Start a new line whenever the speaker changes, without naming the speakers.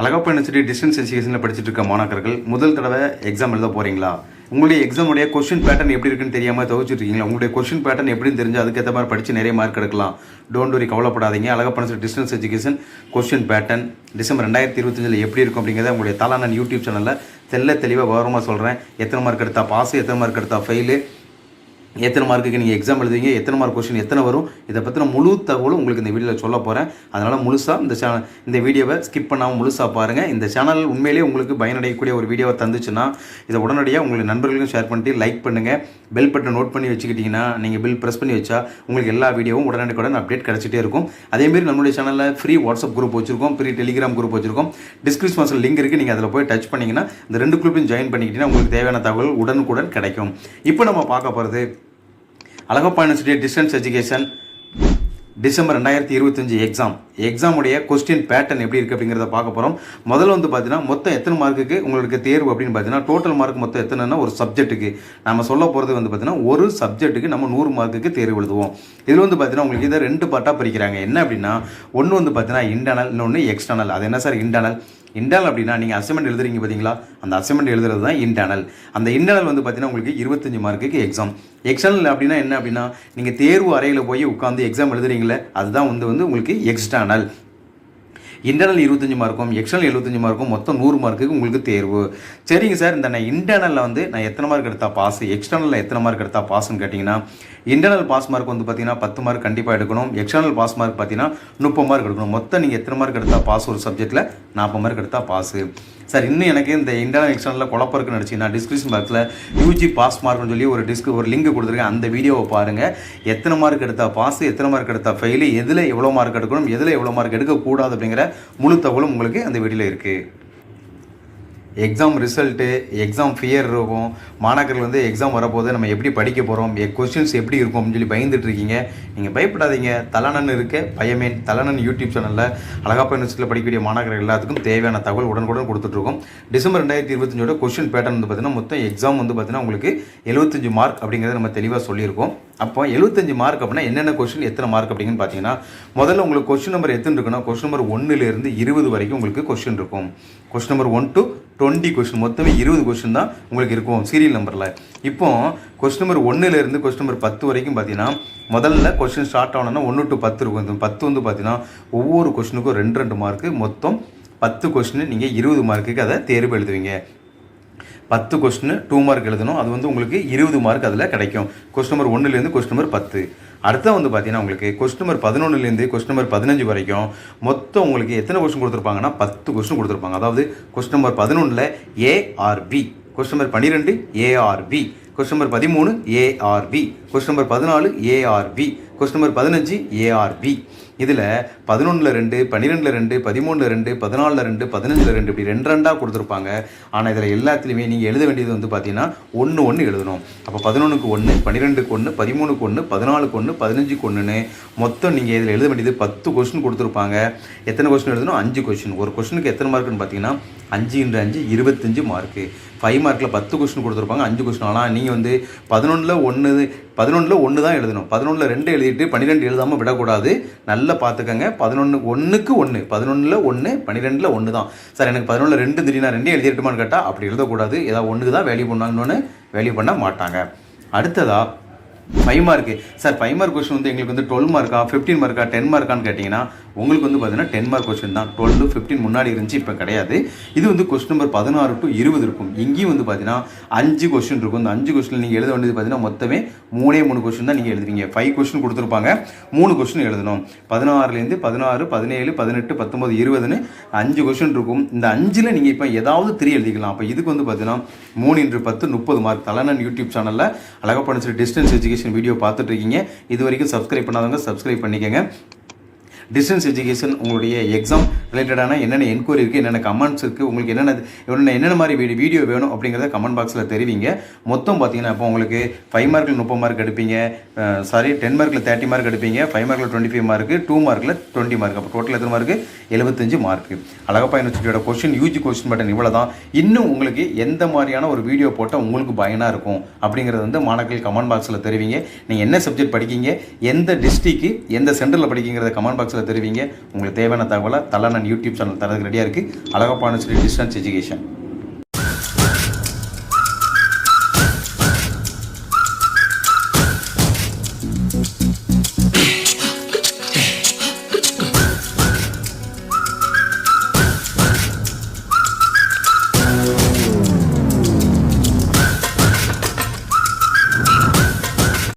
Alagappa university distance எஜுகேஷனில் படிச்சுட்டு இருக்க மாணாக்கர்கள் முதல் தடவை எக்ஸாம் எழுத போகிறீங்களா உங்களுடைய எக்ஸாமுடைய கொஸ்டின் பேட்டர்ன் எப்படி இருக்குன்னு தெரியாமல் துவச்சிட்டு இருக்கீங்களா? உங்களுடைய கொஸ்டின் பேட்டர்ன் எப்படின்னு தெரிஞ்சு அதுக்கேற்ற மாதிரி படித்து நிறைய மார்க் எடுக்கலாம். டோன்ட் வரி கவலைப்படாதீங்க. Alagappa university distance education question pattern December ரெண்டாயிரத்தி இருபத்தஞ்சில் எப்படி இருக்கும் அப்படிங்கிறத உங்களுடைய தலானன் யூடியூப் சேனலில் தெல்ல தெளிவாக விவரமாக சொல்கிறேன் எத்தனை மார்க் எடுத்தா பாஸ் எத்தனை மார்க் எடுத்தா ஃபெயிலு எத்தனை மார்க்குக்கு நீங்கள் எக்ஸாம் எழுதுவீங்க எத்தனை மார்க் கொஷின் எத்தனை வரும் இதை பற்றின முழு தகவலும் உங்களுக்கு இந்த வீடியோவில் சொல்ல போகிறேன் அதனால் முழுசாக இந்த சேனல் இந்த வீடியோவை ஸ்கிப் பண்ணாமல் முழுசாக பாருங்கள் இந்த சேனல் உண்மையிலேயே உங்களுக்கு பயனடையக்கூடிய ஒரு வீடியோவை தந்துச்சுன்னா இதை உடனடியாக உங்களுக்கு நண்பர்களுக்கும் ஷேர் பண்ணிட்டு லைக் பண்ணுங்கள் பெல் பட்டன் நோட் பண்ணி வச்சுக்கிட்டிங்கன்னா நீங்கள் பில் ப்ரெஸ் பண்ணி வச்சா உங்களுக்கு எல்லா வீடியோவும் உடனடிக்குடன் அப்டேட் கிடச்சிட்டே இருக்கும். அதேமாரி நம்மளுடைய சேனலில் ஃப்ரீ வாட்ஸ்அப் குரூப் வச்சிருக்கோம் ஃப்ரீ டெலிகிராம் குரூப் வச்சிருக்கோம். டிஸ்கிரிப்ஷன் பாக்ஸில் லிங்க் இருக்குது நீங்கள் அதில் போய் டச் பண்ணிங்கன்னா இந்த ரெண்டு குரூப்பையும் ஜாயின் பண்ணிக்கிட்டீங்கன்னா உங்களுக்கு தேவையான தகவல் உடனுக்குடன் கிடைக்கும். இப்போ நம்ம பார்க்க போகிறது Alagappa university distance education December ரெண்டாயிரத்தி இருபத்தஞ்சி எக்ஸாம் எக்ஸாமுடைய கொஸ்டின் பேட்டர்ன் எப்படி இருக்குது அப்படிங்கிறத பார்க்க போகிறோம் முதல்ல வந்து பார்த்தீங்கன்னா மொத்தம் எத்தனை மார்க்குக்கு உங்களுக்கு தேர்வு அப்படின்னு பார்த்தீங்கன்னா டோட்டல் மார்க் மொத்தம் எத்தனைன்னா ஒரு சப்ஜெக்ட்டுக்கு நம்ம சொல்ல போகிறது வந்து பார்த்தீங்கன்னா ஒரு சப்ஜெக்ட்டுக்கு நம்ம நூறு மார்க்குக்கு தேர்வு எழுதுவோம். இதில் வந்து பார்த்தீங்கன்னா உங்களுக்கு இதை ரெண்டு பார்ட்டாக பிரிக்கிறாங்க. என்ன அப்படின்னா ஒன்று வந்து பார்த்தீங்கன்னா இன்டர்னல் இன்னொன்று எக்ஸ்டர்னல் அது என்ன சார் இன்டர்னல் இன்டர்னல் அப்படின்னா நீங்கள் அசைன்மெண்ட் எழுதுறீங்க பார்த்தீங்களா அந்த அசைன்மெண்ட் எழுதுறது தான் இன்டர்னல் அந்த இன்டர்னல் வந்து பார்த்தீங்கன்னா உங்களுக்கு இருபத்தஞ்சு மார்க்குக்கு எக்ஸாம் எக்ஸ்டர்னல் அப்படின்னா என்ன அப்படின்னா நீங்கள் தேர்வு அறையில் போய் உட்காந்து எக்ஸாம் எழுதுறீங்களே அதுதான் வந்து வந்து உங்களுக்கு எக்ஸ்டர்னல் இன்டர்னல் இருபத்தஞ்சி மார்க்கும் எக்ஸ்டர்னல் எழுபத்தஞ்சி மார்க்கும் மொத்தம் நூறு மார்க்குக்கு உங்களுக்கு தேர்வு. சரிங்க சார் இந்த நான் இன்டர்னலில் வந்து நான் எத்தனை மார்க் எடுத்தால் பாஸ் எக்ஸ்டர்னலில் எத்தனை மார்க் எடுத்தால் பாஸ்ன்னு கேட்டிங்கன்னா இன்டர்னல் பாஸ் மார்க் வந்து பார்த்தீங்கன்னா பத்து மார்க் கண்டிப்பாக எடுக்கணும். எக்ஸ்டர்னல் பாஸ் மார்க் பார்த்தீங்கன்னா முப்பது மார்க் எடுக்கணும். மொத்தம் நீங்கள் எத்தனை மார்க் எடுத்தால் பாஸ் ஒரு சப்ஜெக்ட்டில் நாற்பது மார்க் எடுத்தால் பாஸு சார் இன்னும் எனக்கு இந்த இன்டர்னல் எக்ஸ்டர்னலில் குழப்பம் இருக்குன்னு நினச்சிங்கன்னா டிஸ்கிரிப்ஷன் பாக்ஸில் யூஜி பாஸ் மார்க்னு சொல்லி ஒரு டிஸ்க் ஒரு லிங்க் கொடுத்துருக்கேன். அந்த வீடியோவை பாருங்கள் எத்தனை மார்க் எடுத்தால் பாஸ் எத்தனை மார்க் எடுத்தால் ஃபெயிலு எதில் எவ்வளோ மார்க் எடுக்கணும் எதில் எவ்வளோ மார்க் எடுக்கக்கூடாது அப்படிங்கிற முழு தகவலும் உங்களுக்கு அந்த வீடியோவில் இருக்குது எக்ஸாம் ரிசல்ட்டு எக்ஸாம் ஃபியர் இருக்கும். மாணாக்கர்கள் வந்து எக்ஸாம் வரப்போது நம்ம எப்படி படிக்க போகிறோம் கொஸ்டின்ஸ் எப்படி இருக்கும் அப்படின்னு சொல்லி பயந்துட்டு இருக்கீங்க. நீங்கள் பயப்படாதீங்க. தலனன் இருக்க. பயமேன் தலனன் யூடியூப் சேனலில் அழகாப்பா யூனிவர்சிட்டியில் படிக்கக்கூடிய மாணாக்கர்கள் எல்லாத்துக்கும் தேவையான தகவல் உடனுக்குடன் கொடுத்துட்ருக்கோம் டிசம்பர் ரெண்டாயிரத்தி இருபத்தஞ்சோட கொஸ்டின் பேட்டர்ன் வந்து பார்த்தீங்கன்னா மொத்தம் எக்ஸாம் வந்து பார்த்தீங்கன்னா உங்களுக்கு எழுபத்தஞ்சு மார்க் அப்படிங்கிறத நம்ம தெளிவாக சொல்லியிருக்கோம். அப்போ எழுபத்தஞ்சு மார்க் அப்படின்னா என்னென்ன கொஸ்டின் எத்தனை மார்க் அப்படின்னு பார்த்தீங்கன்னா முதல்ல உங்களுக்கு கொஸ்டின் நம்பர் எத்தனை இருக்குன்னா கொஸ்டின் நம்பர் ஒன்றுலேருந்து இருபது வரைக்கும் உங்களுக்கு கொஸ்டின் இருக்கும். Question number one to twenty question மொத்தமே இருபது கொஸ்டின் தான் உங்களுக்கு இருக்கும் சீரியல் நம்பரில் இப்போ கொஸ்டின் நம்பர் ஒன்றுலேருந்து கொஸ்டின் நம்பர் பத்து வரைக்கும் பார்த்தீங்கன்னா முதல்ல கொஸ்டின் ஸ்டார்ட் ஆனோன்னா ஒன்று டு பத்து இருக்கும். இந்த பத்து வந்து பார்த்தீங்கன்னா ஒவ்வொரு கொஸ்டினுக்கும் ரெண்டு ரெண்டு மார்க்கு மொத்தம் பத்து கொஸ்டின் நீங்கள் இருபது மார்க்குக்கு அதை தேர்வு எழுதுவீங்க. பத்து கொஸ்டின் டூ மார்க் எழுதணும். அது வந்து உங்களுக்கு இருபது மார்க் அதில் கிடைக்கும். கொஸ்டின் நம்பர் ஒன்றுலேருந்து கொஸ்டின் நம்பர் பத்து. அடுத்த வந்து பார்த்தீங்கன்னா உங்களுக்கு கொஸ்டின் நம்பர் பதினொன்றுலேருந்து கொஸ்டின் நம்பர் பதினஞ்சு வரைக்கும் மொத்தம் உங்களுக்கு எத்தனை கொஸ்டின் கொடுத்துருப்பாங்கன்னா பத்து கொஸ்டின் கொடுத்துருப்பாங்க. அதாவது கொஸ்டின் நம்பர் பதினொன்றில் A or B question number பன்னிரெண்டு A or B question number பதிமூணு A or B question number பதினாலு A or B question number பதினஞ்சு ஏஆர்பி இதில் பதினொன்றில் ரெண்டு பன்னிரெண்டில் ரெண்டு பதிமூணில் ரெண்டு பதினாலில் ரெண்டு பதினஞ்சில் ரெண்டு இப்படி ரெண்டு ரெண்டாக கொடுத்துருப்பாங்க. ஆனால் இதில் எல்லாத்துலேயுமே நீங்கள் எழுத வேண்டியது வந்து பார்த்தீங்கன்னா ஒன்று ஒன்று எழுதணும். அப்போ பதினொன்றுக்கு ஒன்று பன்னிரெண்டுக்கு ஒன்று பதிமூணுக்கு ஒன்று பதினாலுக்கு ஒன்று பதினஞ்சுக்கு ஒன்றுன்னு மொத்தம் நீங்கள் இதில் எழுத வேண்டியது பத்து கொஸ்டின் கொடுத்துருப்பாங்க. எத்தனை கொஸ்டின் எழுதணும்? அஞ்சு கொஸ்டின் ஒரு கொஸ்டினுக்கு எத்தனை மார்க்குன்னு பார்த்தீங்கன்னா அஞ்சு இன்று அஞ்சு இருபத்தஞ்சு மார்க்கு ஃபைவ் மார்க்கில் பத்து கொஸ்டின் கொடுத்துருப்பாங்க அஞ்சு கொஸ்டின் ஆனால் நீங்கள் வந்து பதினொன்றில் ஒன்று பதினொன்றில் ஒன்று தான் எழுதணும். பதினொன்றில் ரெண்டு எழுதிட்டு பன்னிரெண்டு எழுதாமல் விடக்கூடாது. நல்லா பார்த்துக்கங்க பதினொன்று ஒன்றுக்கு ஒன்று பதினொன்றில் ஒன்று பன்னிரெண்டில் ஒன்று தான். சார் எனக்கு பதினொன்றில் ரெண்டு திடீர்னா ரெண்டே எழுதிட்டுமான்னு கேட்டால் அப்படி எழுதக்கூடாது. ஏதாவது ஒன்றுக்கு தான் வேல்யூ பண்ணாங்கன்னு வேல்யூ பண்ண மாட்டாங்க. அடுத்ததாக five mark sir five mark question வந்து எங்களுக்கு வந்து டுவெல் மார்க்கா ஃபிஃப்டீன் மார்க்கா டென் மார்க்கான்னு கேட்டிங்கன்னா உங்களுக்கு வந்து பார்த்தீங்கன்னா டென் மார்க் கொஸ்டின் தான். டுவெல் ஃபிஃப்டீன் முன்னாடி இருந்துச்சு இப்போ கிடையாது. இது வந்து கொஸ்டின் நம்பர் பதினாறு டு இருபது இருக்கும். இங்கேயும் வந்து பார்த்தீங்கன்னா அஞ்சு கொஸ்டின் இருக்கும். இந்த அஞ்சு கொஸ்டின் நீங்கள் எழுத வேண்டியது பார்த்தீங்கன்னா மொத்தமே மூணே மூணு கொஸ்டின் தான் நீங்கள் எழுதுவீங்க ஃபைவ் கொஸ்டின் கொடுத்துருப்பாங்க. மூணு கொஸ்டின் எழுதணும். பதினாறுலேருந்து பதினாறு பதினேழு பதினெட்டு பத்தொம்பது இருபதுன்னு அஞ்சு கொஸ்டின் இருக்கும். இந்த அஞ்சில் நீங்கள் இப்போ ஏதாவது த்ரீ எழுதிக்கலாம். அப்போ இதுக்கு வந்து பார்த்தீங்கன்னா மூணு இன்று பத்து முப்பது மார்க் தலைநன் யூடியூப் சேனலில் அழகாக படிச்சு டிஸ்டன்ஸ் எஜுகேஷன் வீடியோ பார்த்துட்டு இருக்கீங்க. இது வரைக்கும் சப்ஸ்கிரைப் பண்ணாதவங்க சப்ஸ்கிரைப் பண்ணிக்கோங்க. டிஸ்டன்ஸ் எஜுகேஷன் உங்களுடைய எக்ஸாம் ரிலேட்டடான என்னென்ன என்கொயரி இருக்குது என்னென்ன கமெண்ட்ஸ் இருக்குது உங்களுக்கு என்னென்ன என்னென்ன என்னென்ன மாதிரி வீடியோ வீடியோ வேணும் அப்படிங்கிறத கமெண்ட் பாக்ஸில் தெரிவிங்க. மொத்தம் பார்த்தீங்கன்னா இப்போ உங்களுக்கு ஃபைவ் மார்க்கில் முப்பது மார்க் எடுப்பீங்க. சாரி டென் மார்க்கில் தேர்ட்டி மார்க் எடுப்பீங்க. ஃபைவ் மார்க்கில் டுவெண்ட்டி ஃபைவ் மார்க்கு டூ மார்க்கில் டுவெண்ட்டி மார்க் அப்போ டோட்டல் எத்தனை மார்க்கு எழுபத்தஞ்சு மார்க்கு அழகப்பா யூனிவர்சிட்டியோட கொஸ்டின் யூஜி கொஸ்டின் பட்டன் இவ்வளோ தான் இன்னும் உங்களுக்கு எந்த மாதிரியான ஒரு வீடியோ போட்டால் உங்களுக்கு பயனாக இருக்கும்? அப்படிங்கிறது வந்து மாணவர்கள் கமெண்ட் பாக்ஸில் தெரிவிங்க. நீங்கள் என்ன சப்ஜெக்ட் படிக்கீங்க? எந்த டிஸ்ட்ரிக்கு எந்த சென்டரில் படிக்கிங்கிறத கமெண்ட் பாக்ஸில் ஆன்சரை தருவீங்க. உங்களுக்கு தேவையான தகவலை தலானன் யூடியூப் சேனல் தரதுக்கு ரெடியாக இருக்குது அழகப்பான சொல்லி டிஸ்டன்ஸ் எஜுகேஷன்